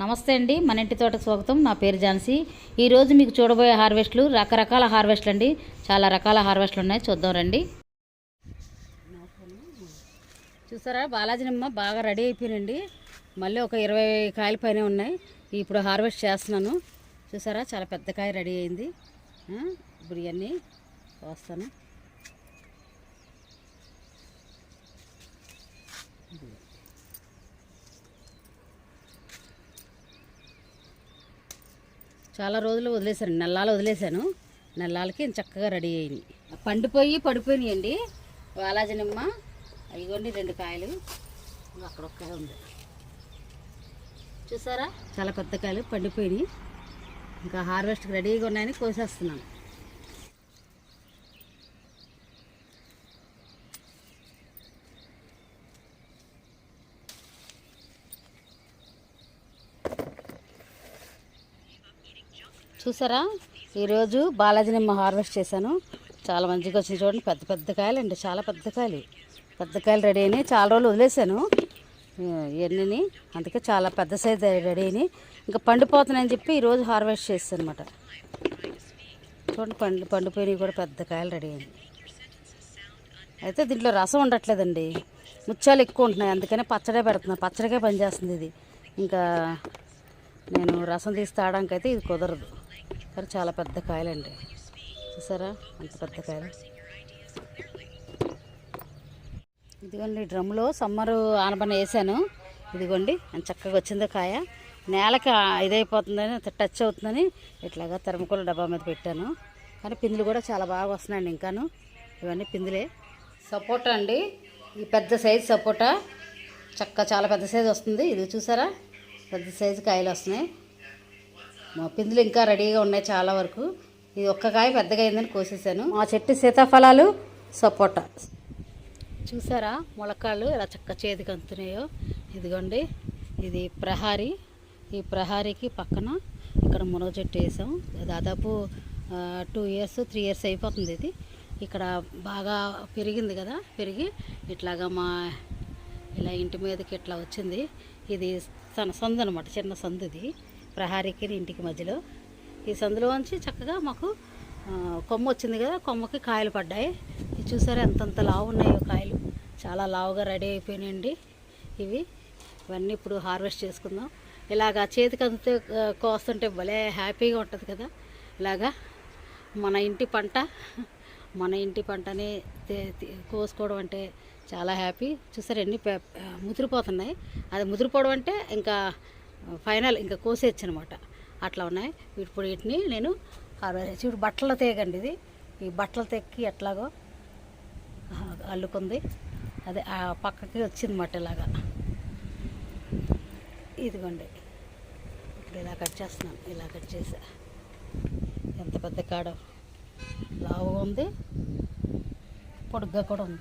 నమస్తే అండి. మన ఇంటి తోట స్వాగతం. నా పేరు ఝాన్సీ. ఈరోజు మీకు చూడబోయే హార్వెస్ట్లు రకరకాల హార్వెస్ట్లు అండి. చాలా రకాల హార్వెస్ట్లు ఉన్నాయి. చూద్దాం రండి. చూసారా? బాలాజీ నిమ్మ బాగా రెడీ అయిపోయినండి మళ్ళీ ఒక ఇరవై కాయల పైన ఉన్నాయి. ఇప్పుడు హార్వెస్ట్ చేస్తున్నాను. చూసారా? చాలా పెద్ద కాయ రెడీ అయింది. ఇప్పుడు ఇవన్నీ వస్తాను చాలా రోజులు వదిలేశాను. నెల్లాలు వదిలేశాను. నెల్లాలకి చక్కగా రెడీ అయింది పండిపోయి పడిపోయినాయండి. బాలాజీ నిమ్మ ఇదిగోండి రెండు కాయలు. ఇంకా అక్కడ ఒక కాయ ఉంది. చూసారా? చాలా పెద్ద కాయలు పండిపోయినాయి. ఇంకా హార్వెస్ట్కి రెడీగా ఉన్నాయని కోసేస్తున్నాను. చూసారా? ఈరోజు బాలాజీ నిమ్మ హార్వెస్ట్ చేశాను. చాలా మంచిగా వచ్చింది చూడండి. పెద్ద పెద్ద కాయలు అండి. చాలా పెద్ద కాయలు. పెద్ద కాయలు రెడీ అయినాయి. చాలా రోజులు వదిలేశాను. ఎన్ని అందుకే చాలా పెద్ద సైజ్ రెడీ అయినాయి. ఇంకా పండిపోతున్నాయని చెప్పి ఈరోజు హార్వెస్ట్ చేస్తాను అనమాట చూడండి పండు పండిపోయినవి కూడా పెద్ద కాయలు రెడీ అయినాయి. అయితే దీంట్లో రసం ఉండట్లేదండి. ముత్యాలు ఎక్కువ ఉంటున్నాయి. అందుకనే పచ్చడే పెడుతున్నాను పచ్చడికే పనిచేస్తుంది ఇది. ఇంకా నేను రసం తీసి తాగడానికి అయితే ఇది కుదరదు. కానీ చాలా పెద్ద కాయలండి. చూసారా? అంత పెద్ద కాయలు? ఇదిగోండి డ్రమ్లో సమ్మరు ఆనబన వేసాను. ఇదిగోండి ఎంత చక్కగా వచ్చిందో కాయ. నేలకి ఇదైపోతుందని టచ్ అవుతుందని ఇట్లాగా తెరమకూల డబ్బా మీద పెట్టాను. కానీ పిందులు కూడా చాలా బాగా వస్తున్నాయండి ఇంకాను. ఇవన్నీ పిందులే. సపోటా అండి. ఈ పెద్ద సైజు సపోటా. చక్క చాలా పెద్ద సైజు వస్తుంది. ఇది చూసారా? పెద్ద సైజు కాయలు వస్తున్నాయి. మా పిందులు ఇంకా రెడీగా ఉన్నాయి చాలా వరకు. ఇది ఒక్క కాయ పెద్దగా అయిందని కోసేసాను. మా చెట్టు సీతాఫలాలు సపోటా. చూసారా మొలకాళ్ళు ఎలా చక్క చేతికి అందుతున్నాయో ఇదిగోండి ఇది ప్రహారీ. ఈ ప్రహారీకి పక్కన ఇక్కడ మునగ చెట్టు వేసాం. దాదాపు టూ ఇయర్స్ త్రీ ఇయర్స్ అయిపోతుంది ఇది. ఇక్కడ బాగా పెరిగింది కదా పెరిగి ఇట్లాగా మా ఇలా ఇంటి మీదకి ఇట్లా వచ్చింది. ఇది తన సందు అనమాట చిన్న సందు ఇది. ప్రహారీకి ఇంటికి మధ్యలో. ఈ సందులోంచి చక్కగా మాకు కొమ్మ వచ్చింది కదా కొమ్మకి కాయలు పడ్డాయి. ఇది చూసారా ఎంతంత లావు ఉన్నాయో కాయలు. చాలా లావుగా రెడీ అయిపోయినాయండి ఇవి. ఇవన్నీ ఇప్పుడు హార్వెస్ట్ చేసుకుందాం. ఇలాగా చేతికి అంతే కోస్తుంటే భలే హ్యాపీగా ఉంటుంది కదా. ఇలాగా మన ఇంటి పంట మన ఇంటి పంటని కోసుకోవడం అంటే చాలా హ్యాపీ. చూసారు ఎన్ని పే- ముదిరిపోతున్నాయి. అది ముదిరిపోవడం అంటే ఇంకా ఫైనల్ ఇంకా కోసేచ్చు అనమాట అట్లా ఉన్నాయి. ఇప్పుడు వీటిని నేను హార్వెస్ట్ ఇప్పుడు బట్టలు తేగండి ఇది. ఈ బట్టలు తెక్కి ఎట్లాగో అల్లుకుంది. అదే ఆ పక్కకి వచ్చిందన్నమాట ఇలాగా. ఇదిగోండి. ఇప్పుడు ఇలా కట్ చేస్తున్నాను. ఇలా కట్ చేసా. ఎంత పెద్ద కాడ. లావుగా ఉంది. పొడుగ్గా కూడా ఉంది.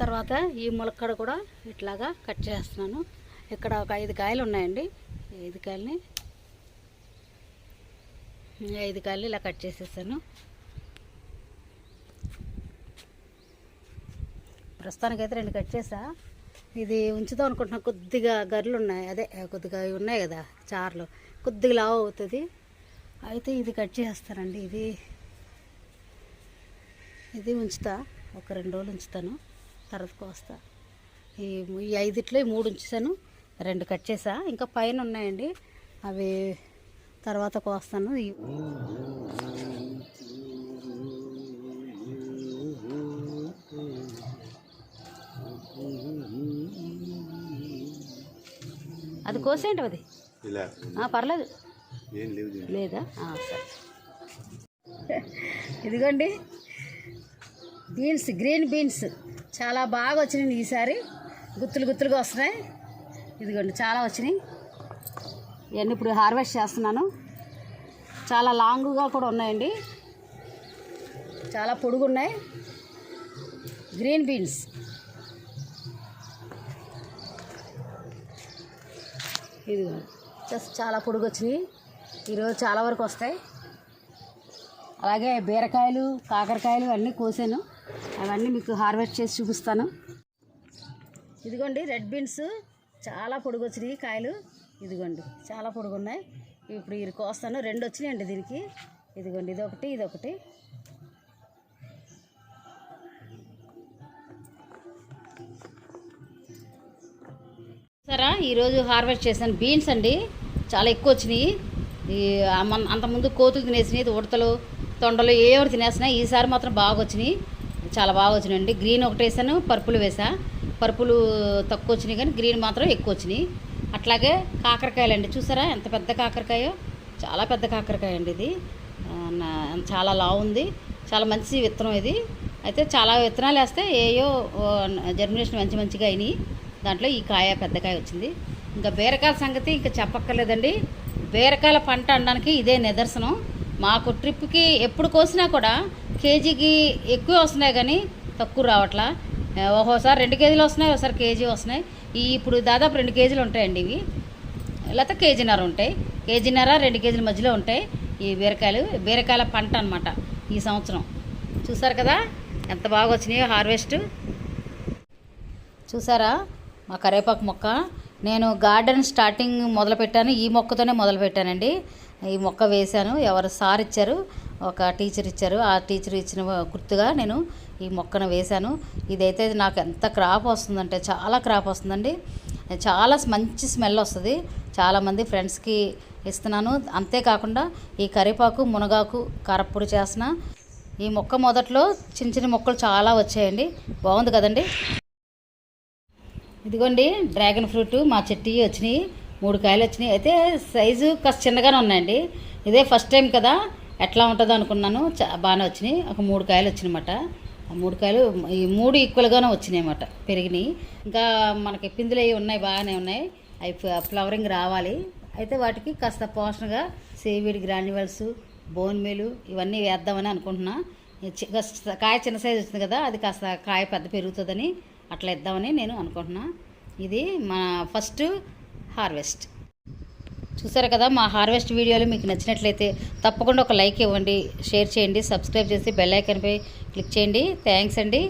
తర్వాత ఈ ములక్కడ కూడా ఇట్లాగా కట్ చేస్తున్నాను. ఇక్కడ ఒక ఐదు కాయలు ఉన్నాయండి. ఐదు కాయలని ఐదు కాయలు ఇలా కట్ చేసేసాను. ప్రస్తుతానికైతే రెండు కట్ చేసా. ఇది ఉంచుదాం అనుకుంటున్నా. కొద్దిగా గర్రెలు ఉన్నాయి. అదే కొద్దిగా ఉన్నాయి కదా చార్లు. కొద్దిగా లావు అవుతుంది. అయితే ఇది కట్ చేస్తానండి. ఇది ఇది ఉంచుతా. ఒక రెండు రోజులు ఉంచుతాను. తర్వాత కోస్తా. ఈ ఈ ఐదిట్లో ఈ మూడు ఉంచేసాను. రెండు కట్ చేసా. ఇంకా పైన ఉన్నాయండి. అవి తర్వాత కోస్తాను. అది కోసేయండి అది. ఇలా. ఆ, పర్లేదు. లేదా? ఆ, సరే. ఇదిగోండి. Beans green beans. చాలా బాగా వచ్చినాయి ఈసారి గుత్తులు గుత్తులుగా వస్తున్నాయి. ఇదిగోండి చాలా వచ్చినాయి. ఇవన్నీ ఇప్పుడు హార్వెస్ట్ చేస్తున్నాను. చాలా లాంగ్గా కూడా ఉన్నాయండి. చాలా పొడుగున్నాయి. Green beans. ఇదిగో జస్ట్ చాలా పొడుగు వచ్చినాయి. ఈరోజు చాలా వరకు వస్తాయి. అలాగే బీరకాయలు కాకరకాయలు అన్నీ కోసాను. అవన్నీ మీకు హార్వెస్ట్ చేసి చూపిస్తాను. ఇదిగోండి రెడ్ బీన్స్. చాలా పొడుగు వచ్చినాయి కాయలు. ఇదిగోండి చాలా పొడుగు ఉన్నాయి ఇప్పుడు ఇది కోస్తాను. రెండు వచ్చినాయండి దీనికి. ఇదిగోండి ఇదొకటి ఇదొకటి. సరే ఈరోజు హార్వెస్ట్ చేశాను. బీన్స్ అండి చాలా ఎక్కువ వచ్చినాయి. ఈ మన- అంతకుముందు కోతులు తినేసినాయి ఉడతలు తొండలు ఏ ఎవరు తినేసినాయి ఈసారి మాత్రం బాగా వచ్చినాయి. చాలా బాగా వచ్చినాయండి. గ్రీన్ ఒకటి వేసాను పర్పుల్ వేసా. పర్పులు తక్కువ వచ్చినాయి కానీ గ్రీన్ మాత్రం ఎక్కువ వచ్చినాయి. అట్లాగే కాకరకాయలు అండి చూసారా ఎంత పెద్ద కాకరకాయో? చాలా పెద్ద కాకరకాయ అండి ఇది చాలా లావు ఉంది. చాలా మంచి విత్తనం ఇది. అయితే చాలా విత్తనాలు వేస్తే ఏయో జర్మినేషన్ మంచి మంచిగా అయినాయి. దాంట్లో ఈ కాయ పెద్ద కాయ వచ్చింది. ఇంకా బీరకాయల సంగతి ఇంకా చెప్పక్కర్లేదండి. బీరకాయల పంట అనడానికి ఇదే నిదర్శనం. మాకు ట్రిప్కి ఎప్పుడు కోసినా కూడా కేజీకి ఎక్కువ వస్తున్నాయి కానీ తక్కువ రావట్లా. ఒక్కోసారి రెండు కేజీలు వస్తున్నాయి ఒకసారి కేజీ వస్తున్నాయి. ఈ ఇప్పుడు దాదాపు రెండు కేజీలు ఉంటాయండి ఇవి. లేకపోతే కేజీన్నర ఉంటాయి. కేజీన్నర రెండు కేజీల మధ్యలో ఉంటాయి ఈ బీరకాయలు. బీరకాయల పంట అనమాట ఈ సంవత్సరం. చూసారు కదా? ఎంత బాగా వచ్చినాయో హార్వెస్ట్. చూసారా? మా కరేపాకు మొక్క. నేను గార్డెన్ స్టార్టింగ్ మొదలుపెట్టాను. ఈ మొక్కతోనే మొదలు పెట్టానండి ఈ మొక్క వేశాను. ఎవరు సార్ ఇచ్చారు ఒక టీచర్ ఇచ్చారు. ఆ టీచర్ ఇచ్చిన గుర్తుగా నేను ఈ మొక్కను వేశాను. ఇదైతే నాకు ఎంత క్రాప్ వస్తుందంటే చాలా క్రాప్ వస్తుందండి. చాలా మంచి స్మెల్ వస్తుంది. చాలామంది ఫ్రెండ్స్కి ఇస్తున్నాను. అంతేకాకుండా ఈ కరివేపాకు మునగాకు కారపొడి చేసిన ఈ మొక్క మొదట్లో చిన్న చిన్న మొక్కలు చాలా వచ్చాయండి. బాగుంది కదండి? ఇదిగోండి డ్రాగన్ ఫ్రూట్ మా చెట్టు వచ్చినాయి. మూడు కాయలు వచ్చినాయి. అయితే సైజు కాస్త చిన్నగానే ఉన్నాయండి. ఇదే ఫస్ట్ టైం కదా ఎట్లా ఉంటుందో అనుకున్నాను. చా బాగానే వచ్చినాయి. ఒక మూడు కాయలు వచ్చినాయన్నమాట ఆ మూడు కాయలు ఈ మూడు ఈక్వల్గానే వచ్చినాయి అన్నమాట. పెరిగినాయి. ఇంకా మనకి పిందులు అవి ఉన్నాయి బాగానే ఉన్నాయి. అవి ఫ్లవరింగ్ రావాలి. అయితే వాటికి కాస్త పోషణగా సేవిడ్ గ్రాన్యువల్స్ బోన్ మీలు ఇవన్నీ వేద్దామని అనుకుంటున్నా. చి- కాస్త కాయ చిన్న సైజు వచ్చింది కదా అది కాస్త కాయ పెద్ద పెరుగుతుందని అట్లా ఇద్దామని నేను అనుకుంటున్నా. ఇది మా ఫస్ట్ హార్వెస్ట్ చూసారు కదా మా హార్వెస్ట్ వీడియోలు మీకు నచ్చినట్లయితే తప్పకుండా ఒక లైక్ ఇవ్వండి షేర్ చేయండి సబ్స్క్రైబ్ చేసి బెల్ ఐకాన్పై క్లిక్ చేయండి. థ్యాంక్స్ అండి.